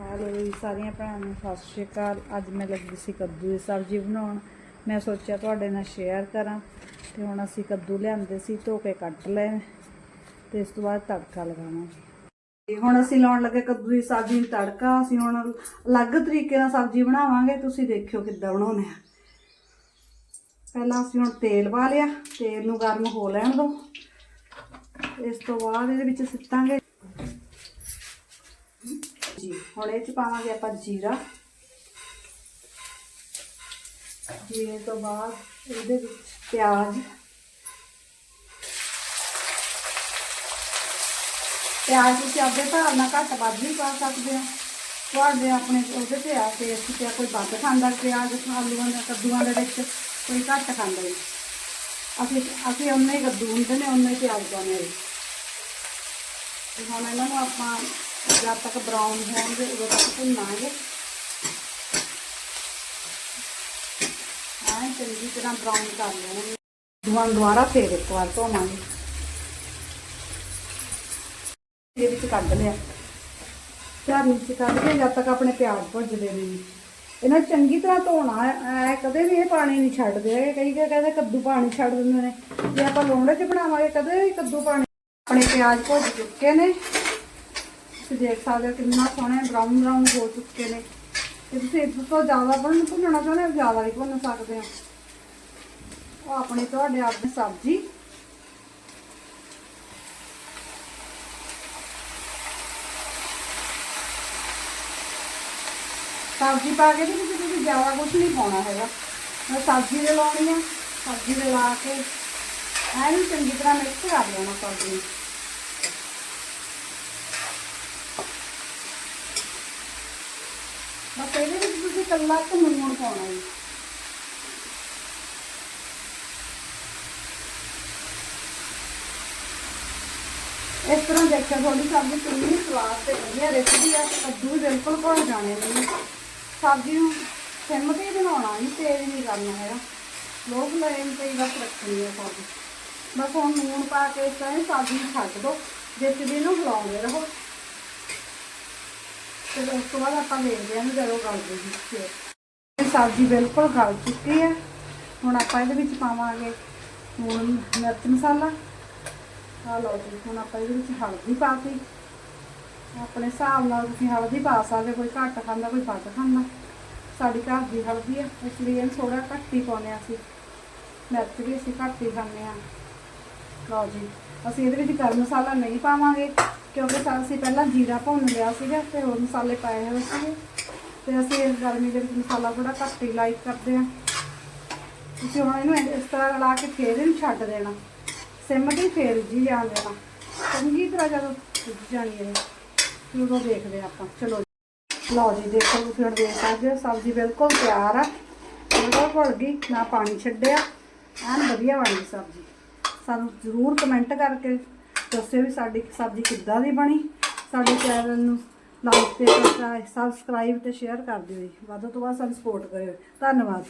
ਹਾਲੋ ਜੀ, ਸਾਰੀਆਂ ਭੈਣਾਂ ਨੂੰ ਸਤਿ ਸ਼੍ਰੀ ਅਕਾਲ। ਅੱਜ ਮੈਂ ਲੱਗੀ ਸੀ ਕੱਦੂ ਦੀ ਸਬਜ਼ੀ ਬਣਾਉਣ। ਮੈਂ ਸੋਚਿਆ ਤੁਹਾਡੇ ਨਾਲ ਸ਼ੇਅਰ ਕਰਾਂ ਤੇ ਹੁਣ ਅਸੀਂ ਕੱਦੂ ਲਿਆਂਦੇ ਸੀ, ਧੋ ਕੇ ਕੱਟ ਲਏ ਤੇ ਇਸ ਤੋਂ ਬਾਅਦ ਤੜਕਾ ਲਗਾਵਾਂਗੇ। ਤੇ ਹੁਣ ਅਸੀਂ ਲਾਉਣ ਲੱਗੇ ਕੱਦੂ ਦੀ ਸਬਜ਼ੀ ਨੂੰ ਤੜਕਾ। ਅਸੀਂ ਹੁਣ ਅਲੱਗ ਤਰੀਕੇ ਨਾਲ ਸਬਜ਼ੀ ਬਣਾਵਾਂਗੇ। ਤੁਸੀਂ ਦੇਖਿਓ ਕਿੱਦਾਂ ਬਣਾਉਣੇ ਆ। ਪਹਿਲਾਂ ਅਸੀਂ ਹੁਣ ਤੇਲ ਪਾ ਲਿਆ। ਤੇਲ ਨੂੰ ਗਰਮ ਹੋ ਲੈਣ ਦਿਓ। ਇਸ ਤੋਂ ਬਾਅਦ ਇਹਦੇ ਵਿੱਚ ਸਿੱਟਾਂਗੇ। ਜੀ ਹੁਣ ਇਹ ਚ ਪਾਵਾਂਗੇ ਆਪਾਂ ਜੀਰਾ ਜੀਰੇ ਤੋਂ ਬਾਅਦ ਇਹਦੇ ਵਿੱਚ ਪਿਆਜ਼ ਪਿਆਜ਼ ਤੁਸੀਂ ਆਪਣੇ ਹਿਸਾਬ ਨਾਲ ਘੱਟ ਵੱਧ ਵੀ ਪਾ ਸਕਦੇ ਹੋ ਤੁਹਾਡੇ ਆਪਣੇ ਉਹਦੇ ਤੇ ਆ ਟੇਸਟ ਤੇ ਆ, ਕੋਈ ਵੱਧ ਖਾਂਦਾ ਪਿਆਜ਼ ਆਲੂਆਂ ਦੇ ਕੱਦੂਆਂ ਦੇ ਵਿੱਚ ਕੋਈ ਘੱਟ ਖਾਂਦਾ ਜੀ ਅਸੀਂ ਅਸੀਂ ਉਨੇ ਹੀ ਕੱਦੂ ਹੁੰਦੇ ਨੇ ਉਨੇ ਹੀ ਪਿਆਜ਼ ਪਾਉਂਦੇ ਹਾਂ ਜੀ ਤੇ ਹੁਣ ਇਹਨਾਂ ਨੂੰ ਆਪਾਂ ਜਦ ਤੱਕ ਬਰਾਊਨ ਹੋਣਗੇ, ਉਦੋਂ ਤੱਕ ਭੁੰਨਾਂਗੇ। ਹਾਂ ਚੰਗੀ ਤਰ੍ਹਾਂ ਬਰਾਊਨ ਕਰ ਲੈਣਾ ਦੁਆਂ ਦੁਆਰਾ ਫੇਰ ਇੱਕ ਵਾਰ ਧੋਵਾਂਗੇ। ਇਹ ਵਿੱਚ ਕੱਢ ਲਿਆ। ਝਾਰੀ ਵਿੱਚ ਕੱਢ ਕੇ ਜਦ ਤੱਕ ਆਪਣੇ ਪਿਆਜ਼ ਭੁੱਜਦੇ ਨੇ ਜੀ। ਇਹਨਾਂ ਚੰਗੀ ਤਰ੍ਹਾਂ ਧੋਣਾ ਐ ਕਦੇ ਵੀ ਇਹ ਪਾਣੀ ਨਹੀਂ ਛੱਡਦੇ ਹੈਗੇ। ਕਈ ਕਈ ਕਹਿੰਦੇ ਕੱਦੂ ਪਾਣੀ ਛੱਡ ਦਿੰਦੇ ਨੇ। ਜੇ ਆਪਾਂ ਲੋਂੜੇ 'ਚ ਬਣਾਵਾਂਗੇ, ਕਦੇ ਵੀ ਕੱਦੂ ਪਾਣੀ ਆਪਣੇ ਪਿਆਜ਼ ਭੁੱਜ ਚੁੱਕੇ ਨੇ। ਤੁਸੀਂ ਦੇਖ ਸਕਦੇ ਹੋ ਕਿੰਨਾ ਸੋਹਣੇ ਬਰਾਊਨ ਬਰਾਊਨ ਹੋ ਚੁੱਕੇ ਨੇ। ਤੇ ਤੁਸੀਂ ਇਸ ਤੋਂ ਜ਼ਿਆਦਾ ਭੁੰਨ ਭੁੰਨਣਾ ਚਾਹੁੰਦੇ ਹੋ ਜ਼ਿਆਦਾ ਵੀ ਭੁੰਨ ਸਕਦੇ ਹੋ? ਉਹ ਆਪਣੀ ਤੁਹਾਡੇ ਆਪ ਦੀ ਸਬਜ਼ੀ। ਸਬਜ਼ੀ ਪਾ ਕੇ ਵੀ ਤੁਸੀਂ ਤੁਸੀਂ ਜ਼ਿਆਦਾ ਕੁਝ ਨਹੀਂ ਪਾਉਣਾ ਹੈਗਾ। ਬਸ ਸਬਜ਼ੀ ਦੇ ਲਾਉਣੀ ਆ, ਸਬਜ਼ੀ ਦੇ ਲਾ ਕੇ ਐਨ ਚੰਗੀ ਤਰ੍ਹਾਂ ਮਿਕਸ ਕਰ ਲੈਣਾ ਸਬਜ਼ੀ ਨੂੰ। ਬਸ ਇਹਦੇ ਵਿੱਚ ਤੁਸੀਂ ਕੱਲਾ ਕੁ ਲੂਣ ਪਾਉਣਾ ਹੈ ਇਸ ਤਰ੍ਹਾਂ ਦੇਖਿਆ ਤੁਹਾਡੀ ਸਬਜ਼ੀ ਕਿੰਨੀ ਸਵਾਦ ਤੇ ਵਧੀਆ ਰੈਸਪੀ ਆ, ਕੱਦੂ ਵੀ ਬਿਲਕੁਲ ਭੁੱਲ ਜਾਣੇ ਨੇ ਸਬਜ਼ੀ ਨੂੰ ਸਿਮ ਤੇ ਹੀ ਬਣਾਉਣਾ ਨਹੀਂ ਤੇਜ਼ ਨਹੀਂ ਕਰਨਾ ਹੈਗਾ। ਲੋਕ ਫਲੇਮ ਤੇ ਹੀ ਬਸ ਰੱਖਣੀ ਹੈ ਸਬਜ਼ੀ। ਬਸ ਹੁਣ ਲੂਣ ਪਾ ਕੇ ਇਸ ਤਰ੍ਹਾਂ ਸਬਜ਼ੀ ਨੂੰ ਛੱਡ ਦਿਓ ਜਿਸ ਦਿਨ ਨੂੰ ਹਿਲਾਉਂਦੇ ਰਹੋ। ਫਿਰ ਉਸ ਤੋਂ ਬਾਅਦ ਆਪਾਂ ਵੇਖਦੇ ਹਾਂ ਵੀ ਜਦੋਂ ਗਲ ਜੂਗੀ ਫਿਰ ਸਬਜ਼ੀ ਬਿਲਕੁਲ ਗਲ ਚੁੱਕੀ ਹੈ। ਹੁਣ ਆਪਾਂ ਇਹਦੇ ਵਿੱਚ ਪਾਵਾਂਗੇ ਹੁਣ ਮਿਰਚ ਮਸਾਲਾ। ਆ ਲਓ ਜੀ, ਹੁਣ ਆਪਾਂ ਇਹਦੇ ਵਿੱਚ ਹਲਦੀ ਪਾਤੀ ਆਪਣੇ ਹਿਸਾਬ ਨਾਲ ਤੁਸੀਂ ਹਲਦੀ ਪਾ ਸਕਦੇ ਕੋਈ ਘੱਟ ਖਾਂਦਾ, ਕੋਈ ਵੱਧ ਖਾਂਦਾ। ਸਾਡੀ ਘਰ ਦੀ ਹਲਦੀ ਹੈ, ਇਸ ਲਈ ਇਹਨੂੰ ਥੋੜਾ ਘੱਟ ਹੀ ਪਾਉਂਦੇ ਹਾਂ ਅਸੀਂ। ਮਿਰਚ ਵੀ ਅਸੀਂ ਘੱਟ ਹੀ ਖਾਂਦੇ ਹਾਂ। ਲਓ ਜੀ, ਅਸੀਂ ਇਹਦੇ ਵਿੱਚ ਗਰਮ ਮਸਾਲਾ ਨਹੀਂ ਪਾਵਾਂਗੇ। ਕਿਉਂਕਿ ਸਾ- ਅਸੀਂ ਪਹਿਲਾਂ ਜੀਰਾ ਭੁੰਨ ਲਿਆ ਸੀਗਾ ਤੇ ਹੋਰ ਮਸਾਲੇ ਪਾਏ ਹੋਏ ਸੀਗੇ। ਤੇ ਅਸੀਂ ਇਸ ਗਰਮੀ ਦੇ ਵਿੱਚ ਮਸਾਲਾ ਥੋੜਾ ਘੱਟ ਹੀ ਲਾਈਕ ਕਰਦੇ ਹਾਂ। ਤੁਸੀਂ ਹੁਣ ਇਹਨੂੰ ਇਸ ਤਰ੍ਹਾਂ ਰਲਾ ਕੇ ਫੇਰ ਇਹਨੂੰ ਛੱਡ ਦੇਣਾ। ਸਿਮ ਤੇ ਹੀ ਫੇਰ ਜੀ ਜਾਣ ਦੇਣਾ। ਚੰਗੀ ਤਰ੍ਹਾਂ ਜਦੋਂ ਭੁੱਜ ਜਾਣੀ ਹੈ ਫਿਰ ਉਦੋਂ ਦੇਖਦੇ ਹਾਂ ਆਪਾਂ। ਚਲੋ ਜੀ। ਲਓ ਜੀ, ਦੇਖੋ ਤੁਸੀਂ ਹੁਣ ਦੇਖ ਸਕਦੇ ਹੋ, ਸਬਜ਼ੀ ਬਿਲਕੁਲ ਤਿਆਰ ਆ। ਬਿਲਕੁਲ ਘੁਲ ਗਈ, ਨਾ ਪਾਣੀ ਛੱਡਿਆ। ਐਨ ਵਧੀਆ ਬਣ ਗਈ ਸਬਜ਼ੀ। ਸਾਨੂੰ ਜ਼ਰੂਰ ਕਮੈਂਟ ਕਰਕੇ ਦੱਸਿਓ ਵੀ ਸਾਡੀ ਸਬਜ਼ੀ ਕਿੱਦਾਂ ਦੀ ਬਣੀ, ਸਾਡੇ ਚੈਨਲ ਨੂੰ ਲਾਈਕ ਤੇ ਸਬਸਕ੍ਰਾਈਬ ਤੇ ਸ਼ੇਅਰ ਕਰ ਦਿਓ ਜੀ। ਵੱਧ ਤੋਂ ਵੱਧ ਸਾਨੂੰ ਸਪੋਰਟ ਕਰਿਓ ਧੰਨਵਾਦ।